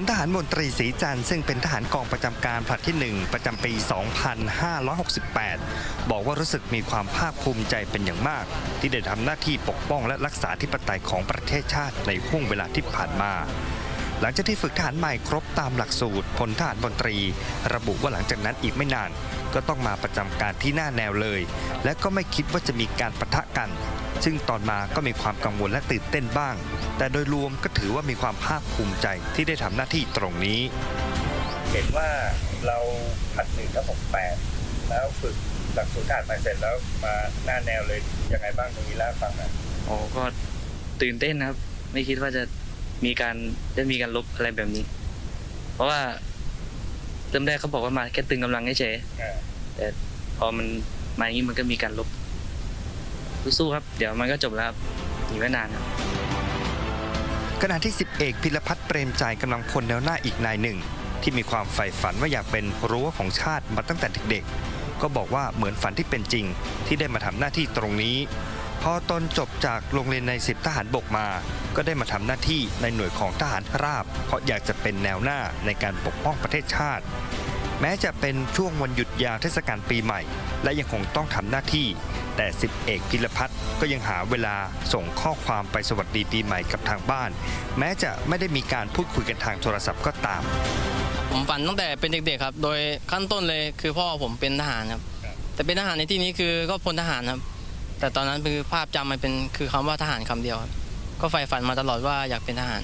ลทหารมนตรีศรีจันทร์ซึ่งเป็นทหารกองประจำการผลัดที่ 1 ประจำปี 2568 บอกว่ารู้สึกมีความภาคภูมิใจเป็นอย่างมาก ที่ได้ทำหน้าที่ปกป้องและรักษาธิปไตยของประเทศชาติในห่วงเวลาที่ผ่านมา หลังจากที่ฝึกทหารใหม่ครบตามหลักสูตรพลทหารมนตรี ระบุว่าหลังจากนั้นอีกไม่นาน ก็ต้องมาประจำการที่หน้าแนวเลย และก็ไม่คิดว่าจะมีการปะทะกัน ซึ่งตอนมาก็มีความกังวลและตื่นเต้นบ้าง แต่โดยรวมก็ถือว่ามีความภาคภูมิใจที่ได้ทำหน้าที่ตรงนี้ เห็นว่าเราผัดหนึ่งแล้วหกแปดแล้วฝึกหลักสูตรทหารใหม่เสร็จแล้วมาหน้าแนวเลยยังไงบ้างตรงนี้แล้วฟังหน่อยอ๋อก็ตื่นเต้นนะครับ ไม่คิดว่าจะ มีการจะมีการลบอะไรแบบนี้ เพราะว่าเริ่มแรกเขาบอกว่ามาแค่ตึงกำลังเฉยอ่าๆแต่พอมันมาอย่างนี้มันก็มีการลบสู้ๆครับ เดี๋ยวมันก็จบแล้วครับอีกไม่นานครับขณะที่สิบเอกพิรพัฒน์เปรมใจกำลังพลแนวหน้าอีกนายหนึ่ง ที่มีความใฝ่ฝันว่าอยากเป็นรั้วของชาติมาตั้งแต่เด็กๆ ก็บอกว่าเหมือนฝันที่เป็นจริง ที่ได้มาทำหน้าที่ตรงนี้พ อตนจบจากโรงเรียนในสิบทหารบกมา ก็ได้มาทำหน้าที่ในหน่วยของทหารราบ เพราะอยากจะเป็นแนวหน้าในการปกป้องประเทศชาติ แม้จะเป็นช่วงวันหยุดยาวเทศกาลปีใหม่ และยังคงต้องทำหน้าที่ แต่สิบเอกพิรพัฒน์ก็ยังหาเวลาส่งข้อความไปสวัสดีปีใหม่กับทางบ้าน แม้จะไม่ได้มีการพูดคุยกันทางโทรศัพท์ก็ตาม ผมฝันตั้งแต่เป็นเด็กๆครับ โดยขั้นต้นเลยคือพ่อผมเป็นทหารครับแต่เป็นทหารในที่นี้คือก็พลทหารครับ แต่ตอนนั้นคือภาพจำมันเป็นคือคำว่าทหารคำเดียวครับก็ใฝ่ฝันมาตลอดว่าอยากเป็นทหาร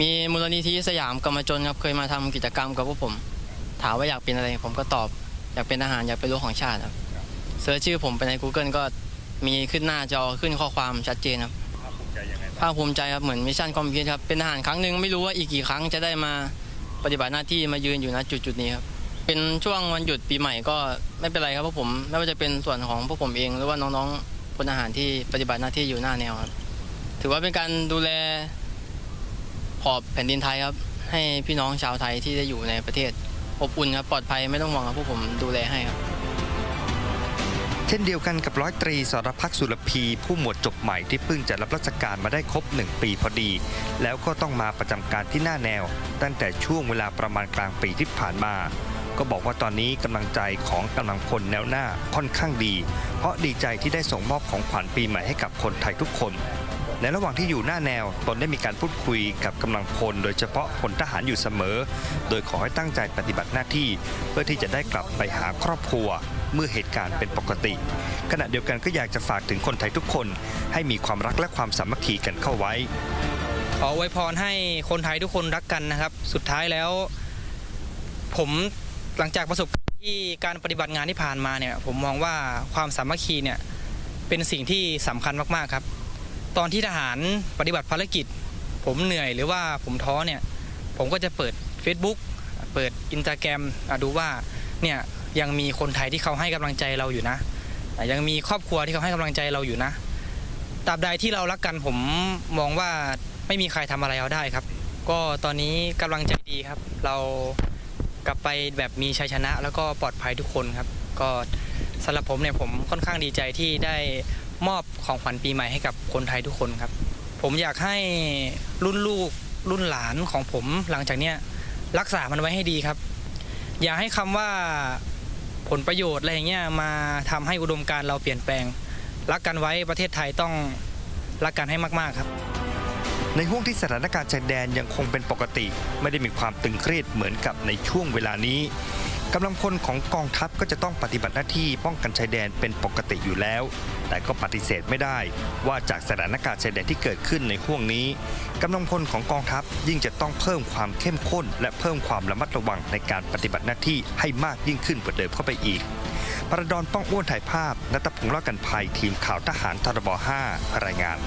มีมูลนิธิสยามกรรมจนครับเคยมาทำกิจกรรมกับพวกผม ถามว่าอยากเป็นอะไร ผมก็ตอบอยากเป็นทหารอยากเป็นรั้วของชาติครับเสิร์ชชื่อผมไปใน Google ก็มีขึ้นหน้าจอขึ้นข้อความชัดเจนครับภาคภูมิใจยังไงภาคภูมิใจครับเหมือนมิชชั่นคอมพิวต์ครับเป็นทหารครั้งหนึ่งไม่รู้ว่าอีกกี่ครั้งจะได้มาปฏิบัติหน้าที่มายืนอยู่ณจุดจุดนี้ครับ เป็นช่วงวันหยุดปีใหม่ก็ไม่เป็นไรครับเพราะผมไม่ว่าจะเป็นส่วนของพวกผมเอง หรือว่าน้องๆพลทหารที่ปฏิบัติหน้าที่อยู่หน้าแนวครับ ถือว่าเป็นการดูแลขอบแผ่นดินไทยครับ ให้พี่น้องชาวไทยที่ได้อยู่ในประเทศอบอุ่นครับปลอดภัยไม่ต้องห่วงครับพวกผมดูแลให้ครับ เช่นเดียวกันกับร้อยตรีสรพักษ์สุรพี ผู้หมวดจบใหม่ที่เพิ่งจะรับราชการมาได้ครบ 1 ปีพอดี แล้วก็ต้องมาประจำการที่หน้าแนว ตั้งแต่ช่วงเวลาประมาณกลางปีที่ผ่านมา ก็บอกว่าตอนนี้กำลังใจของกำลังพลแนวหน้าค่อนข้างดี เพราะดีใจที่ได้ส่งมอบของขวัญปีใหม่ให้กับคนไทยทุกคนในระหว่างที่อยู่หน้าแนว ตนได้มีการพูดคุยกับกำลังพล โดยเฉพาะพลทหารอยู่เสมอ โดยขอให้ตั้งใจปฏิบัติหน้าที่ เพื่อที่จะได้กลับไปหาครอบครัว เมื่อเหตุการณ์เป็นปกติ ขณะเดียวกันก็อยากจะฝากถึงคนไทยทุกคน ให้มีความรักและความสามัคคีกันเข้าไว้ ขออวยพรให้คนไทยทุกคนรักกันนะครับ สุดท้ายแล้ว ผม หลังจากประสบที่การปฏิบัติงานที่ผ่านมาเนี่ยผมมองว่าความสามัคคีเนี่ยเป็นสิ่งที่สำคัญมากๆครับ ตอนที่ทหารปฏิบัติภารกิจ ผมเหนื่อยหรือว่าผมท้อเนี่ยผมก็จะเปิด Facebook เปิดอินสตาแกรมดูว่าเนี่ยยังมีคนไทยที่เขาให้กำลังใจเราอยู่นะอะยังมีครอบครัวที่เขาให้กำลังใจเราอยู่นะตราบใดที่เรารักกันผมมองว่าไม่มีใครทำอะไรเราได้ครับ ก็ตอนนี้กำลังใจดีครับ เรา กลับไปแบบมีชัยชนะ แล้วก็ปลอดภัยทุกคนครับ ก็สำหรับผมเนี่ยผมค่อนข้างดีใจที่ได้มอบของขวัญปีใหม่ให้กับคนไทยทุกคนครับ ผมอยากให้รุ่นลูกรุ่นหลานของผมหลังจากเนี้ยรักษามันไว้ให้ดีครับ อย่าให้คำว่าผลประโยชน์อะไรอย่างเงี้ยมาทำให้อุดมการเราเปลี่ยนแปลง รักกันไว้ประเทศไทยต้องรักกันให้มาก ๆ ครับ ในห่วงที่สถานการณ์ชายแดนยังคงเป็นปกติ ไม่ได้มีความตึงเครียดเหมือนกับในช่วงเวลานี้กำลังพลของกองทัพก็จะต้องปฏิบัติหน้าที่ป้องกันชายแดนเป็นปกติอยู่แล้ว แต่ก็ปฏิเสธไม่ได้ ว่าจากสถานการณ์ชายแดนที่เกิดขึ้นในห่วงนี้กำลังพลของกองทัพยิ่งจะต้องเพิ่มความเข้มข้น และเพิ่มความระมัดระวังในการปฏิบัติหน้าที่ให้มากยิ่งขึ้นกว่าเดิมเข้าไปอีกประดอนป้องอ้วนถ่ายภาพนัตพงษ์ลากันภัยทีมข่าวทหารทรบ5รายงาน